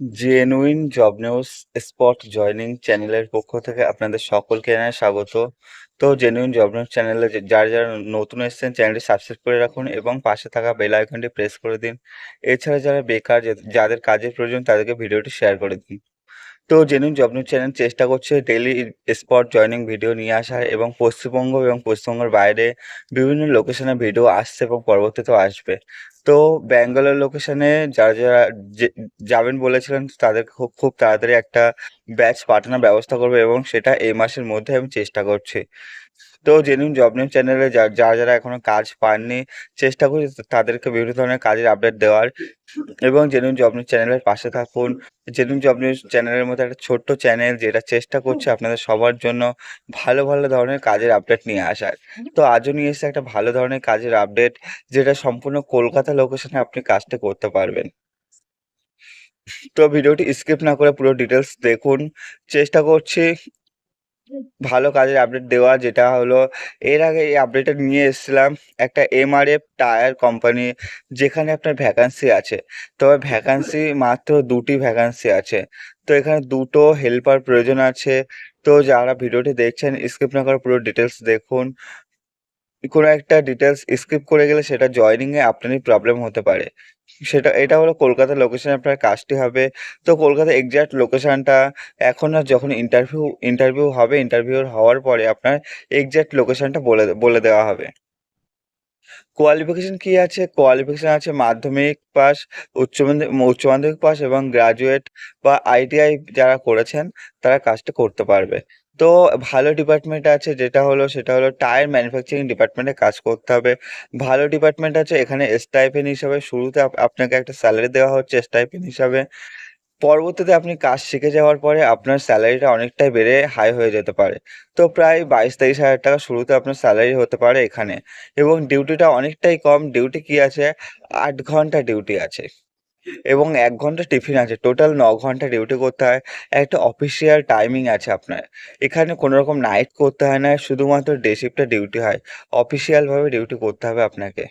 Genuine job news spot joining চ্যানেলের পক্ষ থেকে আপনাদের সকলকে জানাই স্বাগত। তো জেনুইন জব নিউজ চ্যানেলে যারা যারা নতুন এসেছেন, চ্যানেলটি সাবস্ক্রাইব করে রাখুন এবং পাশে থাকা বেল আইকনটি প্রেস করে দিন। এছাড়া যারা বেকার যাদের কাজের প্রয়োজন তাদেরকে ভিডিওটি শেয়ার করে দিন। তো জেনুইন জব নিউজ চ্যানেল চেষ্টা করছে ডেলি স্পট জয়নিং ভিডিও নিয়ে আসার এবং পশ্চিমবঙ্গ এবং পশ্চিমবঙ্গের বাইরে বিভিন্ন লোকেশনে ভিডিও আসছে এবং পরবর্তীতেও আসবে। তো ব্যাঙ্গালোর লোকেশনে যারা যারা যাবেন বলেছিলেন, তাদেরকে খুব খুব তাড়াতাড়ি একটা ব্যাচ পাঠানোর ব্যবস্থা করবে এবং সেটা এই মাসের মধ্যে আমি চেষ্টা করছি। তো জেনুইন জব নিউজ চ্যানেলে যারা যারা এখনও কাজ পাননি, চেষ্টা করি তাদেরকে বিভিন্ন ধরনের কাজের আপডেট দেওয়ার এবং জেনুইন জব নিউজ চ্যানেলের পাশে থাকুন। জেনুইন জব নিউজ চ্যানেলের মধ্যে একটা ছোট্ট চ্যানেল যেটা চেষ্টা করছে আপনাদের সবার জন্য ভালো ভালো ধরনের কাজের আপডেট নিয়ে আসার। তো আজও নিয়ে এসেছে একটা ভালো ধরনের কাজের আপডেট যেটা সম্পূর্ণ কলকাতা লোকেশনে আপনি কাজটা করতে পারবেন। তো ভিডিওটি স্কিপ না করে পুরো ডিটেলস দেখুন। চেষ্টা করছি ভালো কাজের আপডেট দেওয়া, যেটা হলো এর আগে এই আপডেটটা নিয়ে এসেছিলাম একটা এমআরএফ টায়ার কোম্পানি যেখানে আপনার ভ্যাকান্সি আছে। তবে ভ্যাকান্সি মাত্র দুটি ভ্যাকান্সি আছে। তো এখানে দুটো হেল্পার প্রয়োজন আছে। তো যারা ভিডিওটি দেখছেন স্কিপ না করে পুরো ডিটেলস দেখুন। কোনো একটা ডিটেলস স্কিপ করে গেলে সেটা জয়েনিংয়ে আপনারই প্রবলেম হতে পারে। সেটা, এটা হলো কলকাতা লোকেশনে আপনার কাজটি হবে। তো কলকাতা এক্সাক্ট লোকেশনটা এখন আর যখন ইন্টারভিউ ইন্টারভিউ হবে ইন্টারভিউ হওয়ার পরে আপনার এক্সাক্ট লোকেশনটা বলে বলে দেওয়া হবে। কোয়ালিফিকেশন কি আছে? কোয়ালিফিকেশন আছে মাধ্যমিক পাস উচ্চ উচ্চ মাধ্যমিক পাস এবং গ্রাজুয়েট বা আইটিআই যারা করেছেন, তারা কাজটা করতে পারবে। তো ভালো ডিপার্টমেন্ট আছে, যেটা হলো, সেটা হলো টায়ার ম্যানুফ্যাকচারিং ডিপার্টমেন্টে কাজ করতে হবে। ভালো ডিপার্টমেন্ট আছে, এখানে স্টাইপেন হিসাবে শুরুতে আপনাকে একটা স্যালারি দেওয়া হচ্ছে স্টাইপেন হিসাবে। পরবর্তীতে আপনি কাজ শিখে যাওয়ার পরে আপনার স্যালারিটা অনেকটাই বেড়ে হাই হয়ে যেতে পারে। তো প্রায় বাইশ তেইশ হাজার টাকা শুরুতে আপনার স্যালারি হতে পারে এখানে। এবং ডিউটিটা অনেকটাই কম। ডিউটি কি আছে? আট ঘণ্টা ডিউটি আছে। এবং এক ঘণ্টা টিফিন আছে। টোটাল ন ঘণ্টা ডিউটি করতে হয়। একটা অফিসিয়াল টাইমিং আছে আপনার। এখানে কোনো রকম নাইট করতে হয় না, শুধুমাত্র ডে শিফটে ডিউটি হয়। অফিসিয়ালভাবে ডিউটি করতে হবে আপনাকে।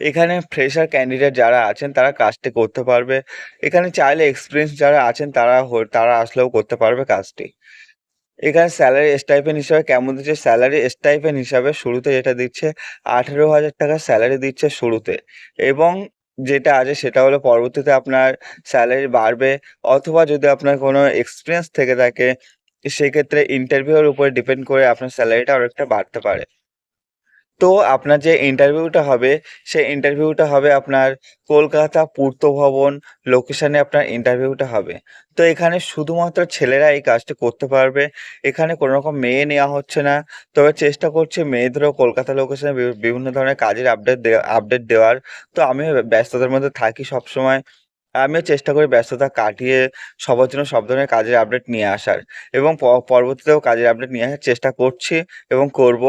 এখানে ফ্রেশার ক্যান্ডিডেট যারা আছেন, তারা কাজটি করতে পারবে। এখানে চাইলে এক্সপিরিয়েন্স যারা আছেন, তারা তারা আসলেও করতে পারবে কাজটি। এখানে স্যালারি স্টাইপেন্ড হিসাবে কেমন দিচ্ছে? স্যালারি স্টাইপেন্ড হিসাবে শুরুতে যেটা দিচ্ছে, আঠেরো হাজার টাকা স্যালারি দিচ্ছে শুরুতে। এবং যেটা আছে সেটা হলো পরবর্তীতে আপনার স্যালারি বাড়বে অথবা যদি আপনার কোনো এক্সপিরিয়েন্স থেকে থাকে, সেক্ষেত্রে ইন্টারভিউর উপরে ডিপেন্ড করে আপনার স্যালারিটা অনেকটা বাড়তে পারে। তো আপনার যে ইন্টারভিউটা হবে, সেই ইন্টারভিউটা হবে আপনার কলকাতা পূর্ত ভবন লোকেশনে আপনার ইন্টারভিউটা হবে। তো এখানে শুধুমাত্র ছেলেরা এই কাজটি করতে পারবে। এখানে কোনো রকম মেয়ে নেওয়া হচ্ছে না। তবে চেষ্টা করছে মেয়েদেরও কলকাতা লোকেশানে বিভিন্ন ধরনের কাজের আপডেট আপডেট দেওয়ার। তো আমিও ব্যস্ততার মধ্যে থাকি সবসময়। আমিও চেষ্টা করি ব্যস্ততা কাটিয়ে সবার জন্য সব ধরনের কাজের আপডেট নিয়ে আসার এবং পরবর্তীতেও কাজের আপডেট নিয়ে আসার চেষ্টা করছি এবং করব।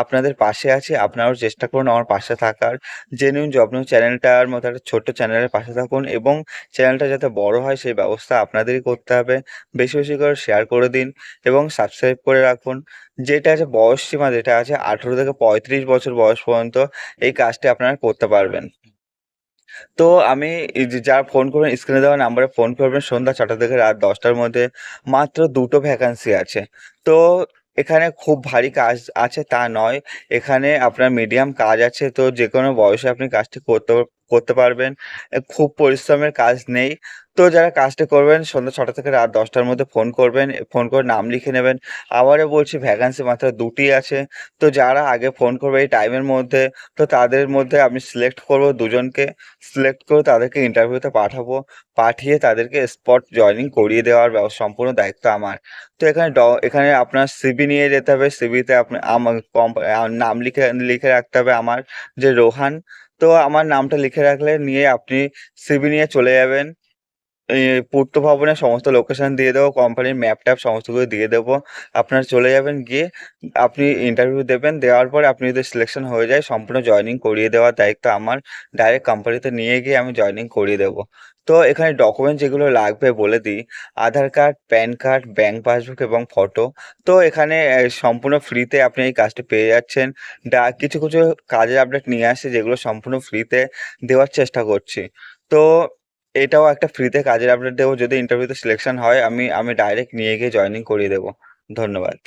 আপনাদের পাশে আছি, আপনারাও চেষ্টা করুন আমার পাশে থাকার। জেনুইন জব নিউজ চ্যানেলটার মতো একটা ছোট্ট চ্যানেলের পাশে থাকুন এবং চ্যানেলটা যাতে বড় হয় সেই ব্যবস্থা আপনাদেরই করতে হবে। বেশি বেশি করে শেয়ার করে দিন এবং সাবস্ক্রাইব করে রাখুন। যেটা আছে বয়স সীমা যেটা আছে আঠেরো থেকে পঁয়ত্রিশ বছর বয়স পর্যন্ত এই কাজটি আপনারা করতে পারবেন। তো আমি যা যারা ফোন করবেন স্ক্রিনে দেওয়া নাম্বারে ফোন করবেন, সন্ধ্যা ছটা থেকে রাত দশটার মধ্যে মাত্র দুটো ভ্যাকান্সি আছে। তো এখানে খুব ভারী কাজ আছে তা নয়, এখানে আপনার মিডিয়াম কাজ আছে, তো যে কোনো বয়সে আপনি কাজটি করতে করতে পারবেন। খুব পরিশ্রমের কাজ নেই। তো যারা কাজটি করবেন, সন্ধ্যা ছটা থেকে রাত দশটার মধ্যে ফোন করবেন, ফোন করে নাম লিখে নেবেন। আবারও বলছি ভ্যাকান্সি মাত্র দুটি আছে। তো যারা আগে ফোন করবে এই টাইমের মধ্যে, তো তাদের মধ্যে আমি সিলেক্ট করব দুজনকে। সিলেক্ট করে তাদেরকে ইন্টারভিউতে পাঠাবো। পাঠিয়ে তাদেরকে স্পট জয়েনিং করিয়ে দেওয়ার সম্পূর্ণ দায়িত্ব আমার। তো এখানে ড, এখানে আপনার সিবি নিয়ে যেতে হবে। সিবিতে আপনার আমার নাম লিখে লিখে রাখতে হবে আমার যে রোহান। তো আমার নামটা লিখে রাখলে নিয়ে আপনি সিবি নিয়ে চলে যাবেন। পূর্ত ভবনের সমস্ত লোকেশন দিয়ে দেবো কোম্পানির ম্যাপ ট্যাপ সমস্ত কিছু দিয়ে দেবো। আপনার চলে যাবেন, গিয়ে আপনি ইন্টারভিউ দেবেন। দেওয়ার পরে আপনি যদি সিলেকশন হয়ে যায়, সম্পূর্ণ জয়নিং করিয়ে দেওয়ার দায়িত্ব আমার। ডাইরেক্ট কোম্পানিতে নিয়ে গিয়ে আমি জয়নিং করিয়ে দেবো। তো এখানে ডকুমেন্ট যেগুলো লাগবে বলে দিই, Aadhaar card PAN card bank passbook এবং ফটো তো এখানে সম্পূর্ণ ফ্রিতে আপনি এই কাজটি পেয়ে যাচ্ছেন। ডা, কিছু কিছু কাজের আপডেট নিয়ে আসছে যেগুলো সম্পূর্ণ ফ্রিতে দেওয়ার চেষ্টা করছি। তো এটাও একটা ফ্রিতে কাজের আপডেট দেবো। যদি ইন্টারভিউতে সিলেকশন হয়, আমি আমি ডাইরেক্ট নিয়ে গিয়ে জয়েনিং করিয়ে দেবো। ধন্যবাদ।